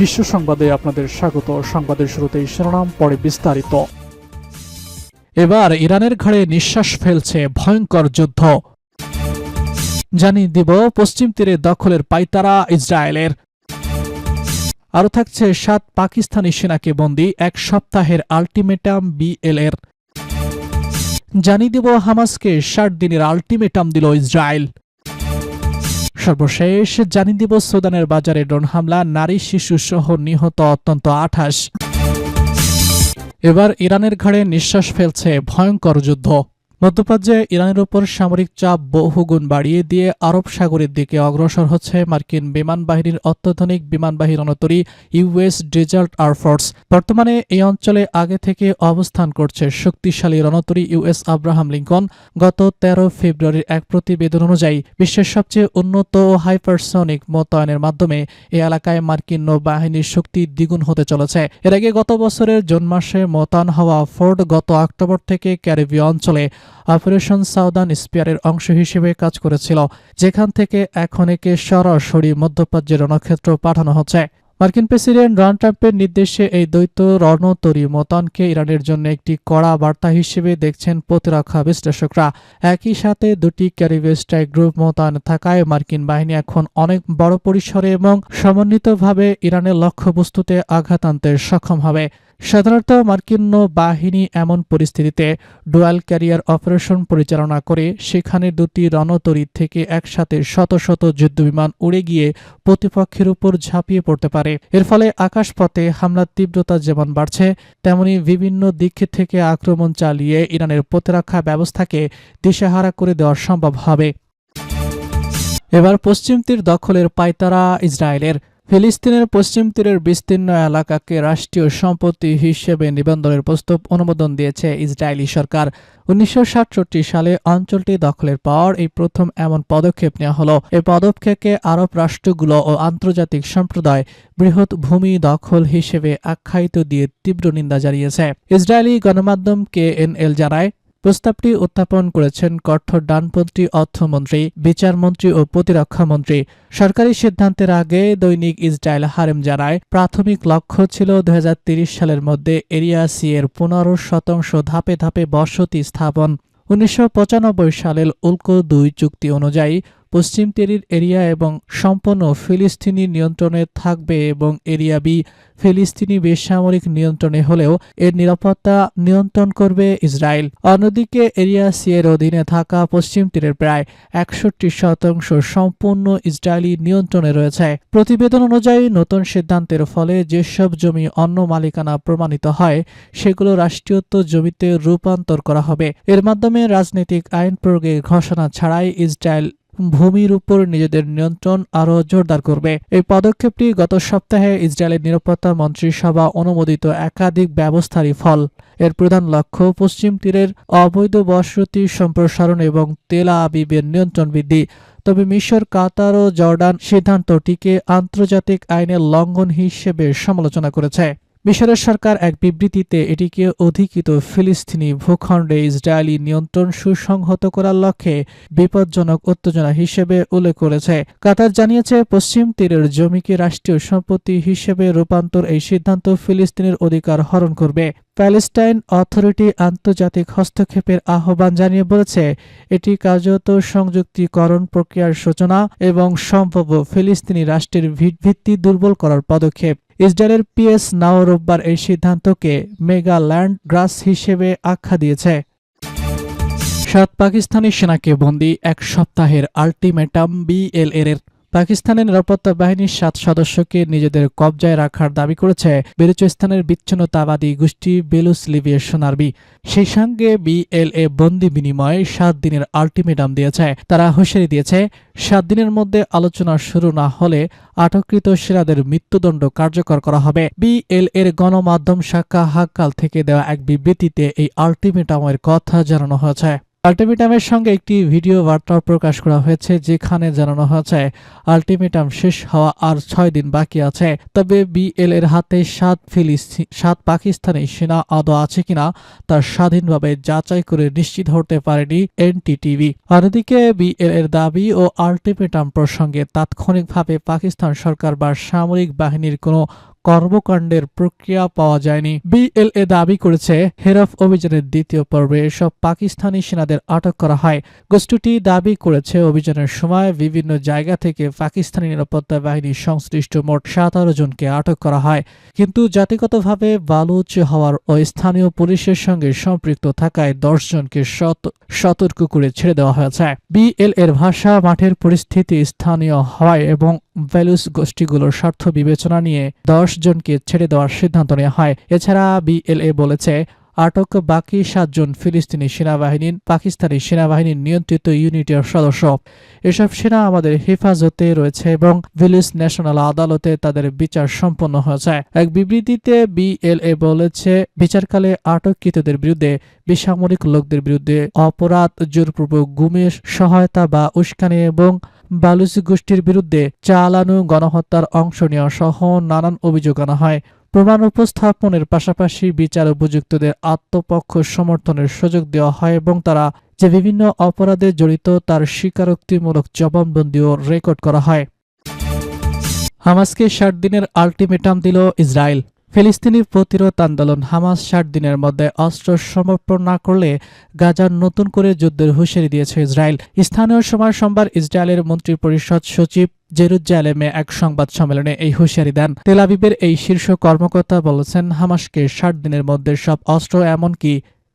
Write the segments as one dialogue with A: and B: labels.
A: বিশ্ব সংবাদে আপনাদের স্বাগত। সংবাদের শুরুতেই শিরোনাম, পরে বিস্তারিত। এবার ইরানের ঘাড়ে নিঃশ্বাস ফেলছে ভয়ঙ্কর যুদ্ধ। জানিয়ে দিব, পশ্চিম তীরে দখলের পাইতারা ইসরায়েলের। আরও থাকছে সাত পাকিস্তানি সেনাকে বন্দি, এক সপ্তাহের আলটিমেটাম বিএল এর জানিয়ে দিব, হামাসকে ষাট দিনের আলটিমেটাম দিল ইসরায়েল। সর্বশেষ জানিয়ে দিব, সুদানের বাজারে ড্রোন হামলা, নারী, শিশু সহ নিহত অত্যন্ত আঠাশ। এবার ইরানের ঘাড়ে নিঃশ্বাস ফেলছে ভয়ঙ্কর যুদ্ধ। মধ্যপ্রাচ্যে ইরানের উপর সামরিক চাপ বহুগুণ বাড়িয়ে দিয়ে আরব সাগরের দিকে অগ্রসর হচ্ছে মার্কিন বিমান বাহিনীর অত্যাধুনিক বিমানবাহী রণতরী ইউএস ডেজার্ট এয়ারফোর্স বর্তমানে এই অঞ্চলে আগে থেকে অবস্থান করছে শক্তিশালী রণতরী ইউএস আব্রাহাম লিঙ্কন। গত তেরো ফেব্রুয়ারির এক প্রতিবেদন অনুযায়ী, বিশ্বের সবচেয়ে উন্নত হাইপারসনিক মোতায়েনের মাধ্যমে এ এলাকায় মার্কিন নৌবাহিনীর শক্তি দ্বিগুণ হতে চলেছে। এর আগে গত বছরের জুন মাসে মোতায়েন হওয়া ফোর্ড গত অক্টোবর থেকে ক্যারিবীয় অঞ্চলে অপারেশন সাউদার্ন স্পিয়ারের অংশ হিসেবে কাজ করেছিল, যেখান থেকে এখন একে সরাসরি মধ্যপ্রাচ্যের রণক্ষেত্র পাঠানো হচ্ছে। মার্কিন প্রেসিডেন্ট ডোনাল্ড ট্রাম্পের নির্দেশে এই দ্বৈত রণতরী মোতানকে ইরানের জন্য একটি কড়া বার্তা হিসেবে দেখছেন প্রতিরক্ষা বিশ্লেষকরা। একই সাথে দুটি ক্যারিবীয় স্ট্রাইক গ্রুপ মোতায়েন থাকায় মার্কিন বাহিনী এখন অনেক বড় পরিসরে এবং সমন্বিতভাবে ইরানের লক্ষ্যবস্তুতে আঘাত আনতে সক্ষম হবে। সাধারণত মার্কিন বাহিনী এমন পরিস্থিতিতে ডুয়াল ক্যারিয়ার অপারেশন পরিচালনা করে, সেখানে দুটি রণতরী থেকে একসাথে শত শত যুদ্ধবিমান উড়ে গিয়ে প্রতিপক্ষের উপর ঝাঁপিয়ে পড়তে পারে। এর ফলে আকাশপথে হামলার তীব্রতা যেমন বাড়ছে, তেমনি বিভিন্ন দিক থেকে আক্রমণ চালিয়ে ইরানের প্রতিরক্ষা ব্যবস্থাকে দিশেহারা করে দেওয়া সম্ভব হবে। এবার পশ্চিম তীর দখলের পায়তারা ইসরায়েলের ফিলিস্তিনের পশ্চিম তীরের বিস্তীর্ণ এলাকাকে রাষ্ট্রীয় সম্পত্তি হিসেবে নিবন্ধনের প্রস্তাব অনুমোদন দিয়েছে ইসরায়েলি সরকার। উনিশশো সাতষট্টি সালে অঞ্চলটি দখলের পর এই প্রথম এমন পদক্ষেপ নেওয়া হলো। এই পদক্ষেপকে আরব রাষ্ট্রগুলো ও আন্তর্জাতিক সম্প্রদায় বৃহৎ ভূমি দখল হিসেবে আখ্যায়িত দিয়ে তীব্র নিন্দা জানিয়েছে। ইসরায়েলি গণমাধ্যম কে এন এল জানায় প্রস্তাবটি উত্থাপন করেছেন কঠোর ডানপন্থী অর্থমন্ত্রী, বিচারমন্ত্রী ও প্রতিরক্ষা মন্ত্রী। সরকারি সিদ্ধান্তের আগে দৈনিক ইসরায়েল হারেম জানায়, প্রাথমিক লক্ষ্য ছিল দু সালের মধ্যে এরিয়া সি এর পনেরো শতাংশ ধাপে ধাপে বসতি স্থাপন। উনিশশো পঁচানব্বই সালের উল্কো দুই চুক্তি অনুযায়ী পশ্চিম তীরের এরিয়া এবং সম্পূর্ণ ফিলিস্তিনি নিয়ন্ত্রণে থাকবে এবং এরিয়া বি, ফিলিস্তিনি বেসামরিক নিয়ন্ত্রণে হলেও এর নিরাপত্তা নিয়ন্ত্রণ করবে ইসরায়েল। অন্যদিকে এরিয়া সি এর অধীনে থাকা পশ্চিম তীরের প্রায় একষট্টি শতাংশ সম্পূর্ণ ইসরায়েলি নিয়ন্ত্রণে রয়েছে। প্রতিবেদন অনুযায়ী, নতুন সিদ্ধান্তের ফলে যেসব জমি অন্য মালিকানা প্রমাণিত হয়, সেগুলো রাষ্ট্রীয়ত্ব জমিতে রূপান্তর করা হবে। এর মাধ্যমে রাজনৈতিক আইন প্রয়োগের ঘোষণা ছাড়াই ইসরায়েল ভূমির উপর নিজেদের নিয়ন্ত্রণ আরও জোরদার করবে। এই পদক্ষেপটি গত সপ্তাহে ইসরায়েলের নিরাপত্তা মন্ত্রিসভা অনুমোদিত একাধিক ব্যবস্থারই ফল। এর প্রধান লক্ষ্য পশ্চিম তীরের অবৈধ বসতি সম্প্রসারণ এবং তেলা আবিবের নিয়ন্ত্রণ বৃদ্ধি। তবে মিশর, কাতার ও জর্ডান সিদ্ধান্তটিকে আন্তর্জাতিক আইনের লঙ্ঘন হিসেবে সমালোচনা করেছে। মিশরের সরকার এক বিবৃতিতে এটিকে অধিকৃত ফিলিস্তিনি ভূখণ্ডে ইসরায়েলি নিয়ন্ত্রণ সুসংহত করার লক্ষ্যে বিপজ্জনক উত্তেজনা হিসেবে উল্লেখ করেছে। কাতার জানিয়েছে, পশ্চিম তীরের জমিকে রাষ্ট্রীয় সম্পত্তি হিসেবে রূপান্তর এই সিদ্ধান্ত ফিলিস্তিনের অধিকার হরণ করবে। প্যালেস্টাইন অথরিটি আন্তর্জাতিক হস্তক্ষেপের আহ্বান জানিয়ে বলেছে, এটি কার্যত সংযুক্তিকরণ প্রক্রিয়ার সূচনা এবং সম্ভব ফিলিস্তিনি রাষ্ট্রের ভিত্তি দুর্বল করার পদক্ষেপ। ইসরায়েলের পিএস নাও রোববার এই সিদ্ধান্তকে মেগা ল্যান্ড গ্রাস হিসেবে আখ্যা দিয়েছে। সাত পাকিস্তানি সেনাকে বন্দি এক সপ্তাহের আল্টিমেটাম বিএলএর এর পাকিস্তানের নিরাপত্তা বাহিনীর সাত সদস্যকে নিজেদের কবজায় রাখার দাবি করেছে বেলুচিস্তানের বিচ্ছিন্নতাবাদী গোষ্ঠী বেলুস লিভিয়েশন আরবি। সেই সঙ্গে বিএলএ বন্দি বিনিময়ে সাত দিনের আল্টিমেটাম দিয়েছে। তারা হুঁশিয়ারি দিয়েছে, সাত দিনের মধ্যে আলোচনা শুরু না হলে আটককৃত সেনাদের মৃত্যুদণ্ড কার্যকর করা হবে। বিএল এর গণমাধ্যম শাখা হাক্কাল থেকে দেওয়া এক বিবৃতিতে এই আল্টিমেটামের কথা জানানো হয়েছে। আল্টিমেটামের সঙ্গে একটি ভিডিও বার্তা প্রকাশ করা হয়েছে, যেখানে জানানো হয়েছে, আল্টিমেটাম শেষ হওয়া আর ছয় দিন বাকি আছে। তবে বিএল এর হাতে সাত ফিলিস্তিন সাত পাকিস্তানি সেনা আদৌ আছে কিনা তার স্বাধীনভাবে যাচাই করে নিশ্চিত হতে পারেনি এনটিটিভি। অন্যদিকে, বিএল এর দাবি ও আল্টিমেটাম প্রসঙ্গে তাৎক্ষণিকভাবে পাকিস্তান সরকার বা সামরিক বাহিনীর কোনো কর্মকাণ্ডের প্রক্রিয়া পাওয়া যায়নি। বিএলএ দাবি করেছে, হেরফ অভিযানের দ্বিতীয় পর্বে এসব পাকিস্তানি সেনাদের আটক করা হয়। গোষ্ঠীটি দাবি করেছে, অভিযানের সময় বিভিন্ন জায়গা থেকে পাকিস্তানি নিরাপত্তা বাহিনীর সংশ্লিষ্ট মোট সাতারো জনকে আটক করা হয়। কিন্তু জাতিগতভাবে বালুচ হওয়ার ও স্থানীয় পুলিশের সঙ্গে সম্পৃক্ত থাকায় দশ জনকে সত- সতর্ক করে ছেড়ে দেওয়া হয়েছে। বিএল এর ভাষা, মাঠের পরিস্থিতি স্থানীয় হয় এবং ভ্যালুস গোষ্ঠীগুলোর স্বার্থ বিবেচনা নিয়ে দশ জনকে ছেড়ে দেওয়ার সিদ্ধান্ত নেওয়া হয়। এছাড়া বিএলএ বলেছে আটক বাকি সাতজন ফিলিস্তিনি সেনাবাহিনীর, পাকিস্তানি সেনাবাহিনীর নিয়ন্ত্রিত ইউনিটের সদস্য। এসব সেনা আমাদের হেফাজতে রয়েছে এবং ভিলিস ন্যাশনাল আদালতে তাদের বিচার সম্পন্ন হয়েছে। এক বিবৃতিতে বিএলএ বলেছে, বিচারকালে আটককৃতদের বিরুদ্ধে বেসামরিক লোকদের বিরুদ্ধে অপরাধ, জোরপূর্বক গুমের সহায়তা বা উস্কানি এবং বালুচ গোষ্ঠীর বিরুদ্ধে চালানো গণহত্যার অংশ নেওয়া সহ নানান অভিযোগ আনা হয়। প্রমাণ উপস্থাপনের পাশাপাশি বিচার উপযুক্তদের আত্মপক্ষ সমর্থনের সুযোগ দেওয়া হয় এবং তারা যে বিভিন্ন অপরাধে জড়িত তার স্বীকারোক্তিমূলক জবানবন্দিও রেকর্ড করা হয়। হামাসকে ষাট দিনের আলটিমেটাম দিল ইসরায়েল। ফিলিস্তিনি প্রতিরোধ আন্দোলন হামাস ষাট দিনের মধ্যে অস্ত্র সমর্পণ না করলে গাজার নতুন করে যুদ্ধের হুঁশিয়ারি দিয়েছে ইসরায়েল। স্থানীয় সময় সোমবার ইসরায়েলের মন্ত্রিপরিষদ সচিব জেরুজালেমে এক সংবাদ সম্মেলনে এই হুঁশিয়ারি দেন। তেলাবিবের এই শীর্ষ কর্মকর্তা বলেছেন, হামাসকে ষাট দিনের মধ্যে সব অস্ত্র এমনকি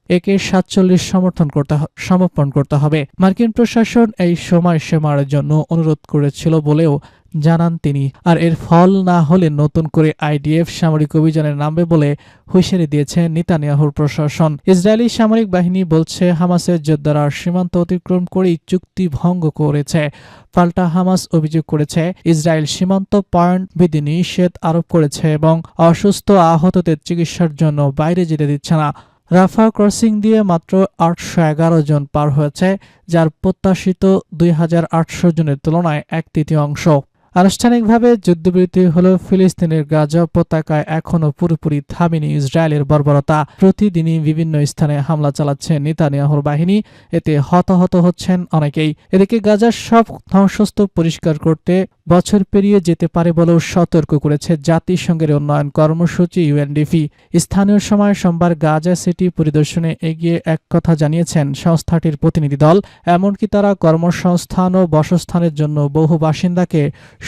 A: একে সাতচল্লিশ সমর্থন করতে সমর্পণ করতে হবে। মার্কিন প্রশাসন এই সময় সীমার জন্য অনুরোধ করেছিল বলেও জানান তিনি। আর এর ফল না হলে নতুন করে আইডিএফ সামরিক অভিযানে নামবে বলে হুঁশিয়ারি দিয়েছে নিতানিয়াহুর প্রশাসন। ইসরায়েলি সামরিক বাহিনী বলছে, হামাসের যোদ্ধারা সীমান্ত অতিক্রম করেই চুক্তি ভঙ্গ করেছে। পাল্টা হামাস অভিযোগ করেছে, ইসরায়েল সীমান্ত পয়েন্ট বিধি নিষেধ আরোপ করেছে এবং অসুস্থ আহতদের চিকিৎসার জন্য বাইরে যেতে দিচ্ছে না। রাফা ক্রসিং দিয়ে মাত্র আটশো এগারো জন পার হয়েছে, যার প্রত্যাশিত দুই হাজার আটশো জনের তুলনায় এক তৃতীয় অংশ আনুষ্ঠানিকভাবে যুদ্ধবিরতি হলেও ফিলিস্তিনের গাজা পতাকায় এখনও পুরোপুরি থামেনি ইসরায়েলের বর্বরতা। প্রতিদিনই বিভিন্ন স্থানে হামলা চালাচ্ছে নেতানিয়াহুর বাহিনী। এতে হতাহত হচ্ছেন অনেকেই। এদিকে গাজার সব ধ্বংসস্তূপ পরিষ্কার করতে বছর পেরিয়ে যেতে পারে বলেও সতর্ক করেছে জাতিসংঘের উন্নয়ন কর্মসূচি ইউএনডিপি। স্থানীয় সময় সোমবার গাজা সিটি পরিদর্শনে এগিয়ে এক কথা জানিয়েছেন সংস্থাটির প্রতিনিধি দল। এমনকি তারা কর্মসংস্থান ও বাসস্থানের জন্য বহু বাসিন্দাকে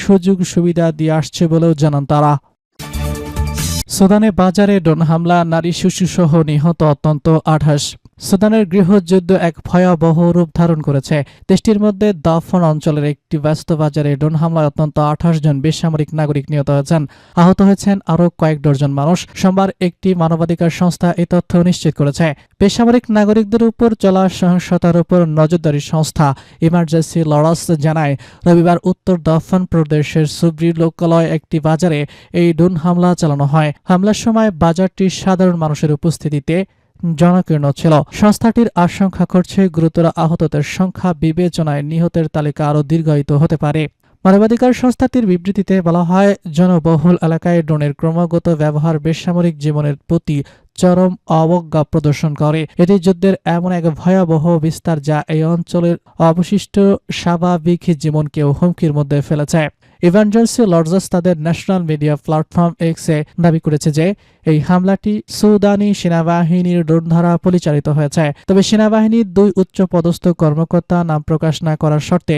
A: সুযোগ সুবিধা দিয়ে আসছে বলেও জানান তারা। সুদানে বাজারে ডন হামলা, নারী শিশুসহ নিহত অত্যন্ত আঠাশ। সুদানের গৃহযুদ্ধ এক ভয়াবহ রূপ ধারণ করেছে। দেশটির মধ্যে দাফন অঞ্চলের একটি ব্যস্ত বাজারে ড্রোন হামলায় অত্যন্ত আঠাশ জন বেসামরিক নাগরিক নিহত হয়েছেন। আহত হয়েছেন আরও কয়েক ডজন মানুষ। সোমবার একটি মানবাধিকার সংস্থা এই তথ্য নিশ্চিত করেছে। বেসামরিক নাগরিকদের উপর চলা সহিংসতার উপর নজরদারি সংস্থা ইমার্জেন্সি লড়াস জানায়, রবিবার উত্তর দফন প্রদেশের সুব্রি লোকালয় একটি বাজারে এই ড্রোন হামলা চালানো হয়। হামলার সময় বাজারটি সাধারণ মানুষের উপস্থিতিতে জনকীর্ণ ছিল। সংস্থাটির আশঙ্কা করছে গুরুতর আহতদের সংখ্যা বিবেচনায় নিহতের তালিকা আরও দীর্ঘায়িত হতে পারে। মানবাধিকার সংস্থাটির বিবৃতিতে বলা হয়, জনবহুল এলাকায় ড্রোনের ক্রমাগত ব্যবহার বেসামরিক জীবনের প্রতি চরম অবজ্ঞা প্রদর্শন করে। এটি যুদ্ধের এমন এক ভয়াবহ বিস্তার যা এই অঞ্চলের অবশিষ্ট স্বাভাবিক জীবনকেও হুমকির মধ্যে ফেলেছে। ইভানজেন্সি লর্জাস তাদের ন্যাশনাল মিডিয়া প্ল্যাটফর্ম এক্সে দাবি করেছে যে এই হামলাটি সুদানি সেনাবাহিনীর ড্রোন দ্বারা পরিচালিত হয়েছে। তবে সেনাবাহিনীর দুই উচ্চ পদস্থ কর্মকর্তা নাম প্রকাশ না করার শর্তে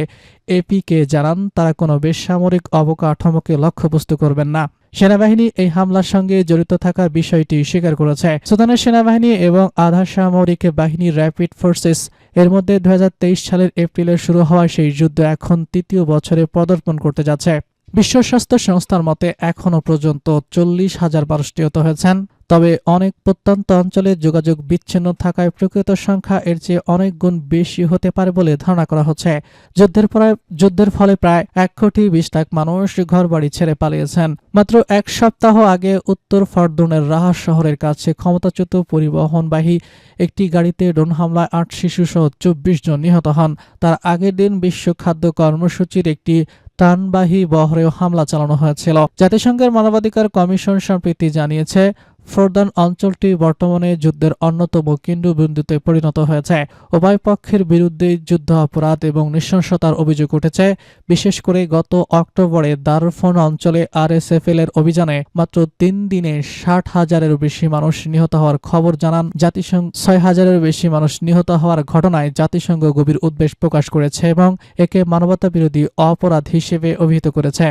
A: এপিকে জানান, তারা কোনো বেসামরিক অবকাঠামোকে লক্ষ্যবস্তু করবেন না। সেনাবাহিনী এই হামলার সঙ্গে জড়িত থাকার বিষয়টি স্বীকার করেছে। সুদানের সেনাবাহিনী এবং আধা সামরিক বাহিনী র্যাপিড ফোর্সেস এর মধ্যে দু হাজার তেইশ সালের এপ্রিলে শুরু হওয়া সেই যুদ্ধ এখন তৃতীয় বছরে পদার্পণ করতে যাচ্ছে। বিশ্ব স্বাস্থ্য সংস্থার মতে এখনও পর্যন্ত চল্লিশ হাজার মানুষ নিহত হয়েছেন। তবে অনেক প্রত্যন্ত অঞ্চলে যোগাযোগ বিচ্ছিন্ন থাকায় প্রকৃত সংখ্যা এর চেয়ে অনেক গুণ বেশি হতে পারে বলে ধারণা করা হচ্ছে। যুদ্ধের প্রায় যুদ্ধের ফলে প্রায় এক কোটি বিশ লাখ মানুষ ঘরবাড়ি ছেড়ে পালিয়েছেন। মাত্র এক সপ্তাহ আগে উত্তর ফরদুনের রাহা শহরের কাছে ক্ষমতাচ্যুত পরিবহনবাহী একটি গাড়িতে ড্রোন হামলায় আট শিশুসহ চব্বিশ জন নিহত হন। তার আগের দিন বিশ্ব খাদ্য কর্মসূচির একটি ত্রাণবাহী বহরেও হামলা চালানো হয়েছিল। জাতিসংঘের মানবাধিকার কমিশন সম্প্রীতি জানিয়েছে ফোরদান অঞ্চলটি বর্তমানে যুদ্ধের অন্যতম কেন্দ্রবিন্দুতে পরিণত হয়েছে। উভয় পক্ষের বিরুদ্ধে যুদ্ধ অপরাধ এবং নৃশংসতার অভিযোগ উঠেছে। বিশেষ করে গত অক্টোবরে দারফোন অঞ্চলে আর আরএসএফএল এর অভিযানে মাত্র তিন দিনে ষাট হাজারেরও বেশি মানুষ নিহত হওয়ার খবর জানান জাতিসংঘ। ছয় হাজারেরও বেশি মানুষ নিহত হওয়ার ঘটনায় জাতিসংঘ গভীর উদ্বেগ প্রকাশ করেছে এবং একে মানবতা বিরোধী অপরাধ হিসেবে অভিহিত করেছে।